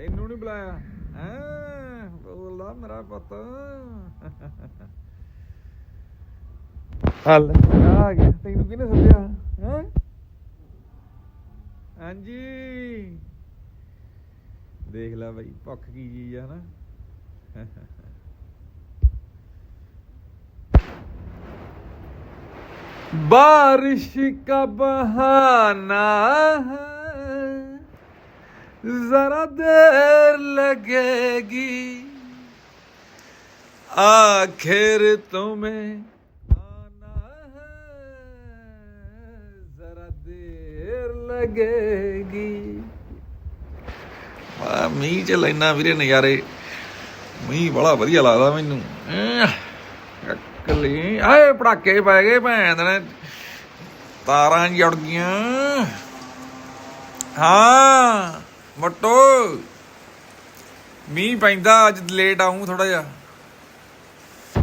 ਤੈਨੂੰ ਨਹੀਂ ਬੁਲਾਇਆ ਹਾਂ ਬੋਲਦਾ ਮੇਰਾ ਪੁੱਤ ਹਲ ਆ ਗਿਆ ਤੈਨੂੰ ਕਿਹਨੇ ਸੱਦਿਆ ਹੈ ਹਾਂਜੀ ਦੇਖ ਲੈ ਬਈ ਭੁੱਖ ਕੀ ਚੀਜ਼ ਆ ਨਾ बारिश का बहाना है जरा देर लगेगी आखिर तुम्हें आना है जरा देर लगेगी ਆ ਮੀਂਹ ਚ ਲੈਣਾ ਵੀਰੇ ਨਜ਼ਾਰੇ ਮੀਂਹ ਬੜਾ ਵਧੀਆ ਲੱਗਦਾ ਮੈਨੂੰ ਐਂ ਕੱਲੀ ਆਏ ਪੜਾਕੇ ਪੈ ਗਏ ਭੈਣ ਨੇ ਤਾਰਾਂ ਜੜ ਗਈਆਂ ਹਾਂ ਮਟੋ ਮੀਂਹ ਪੈਂਦਾ ਅੱਜ ਲੇਟ ਆਉਂ ਥੋੜਾ ਜਿਹਾ।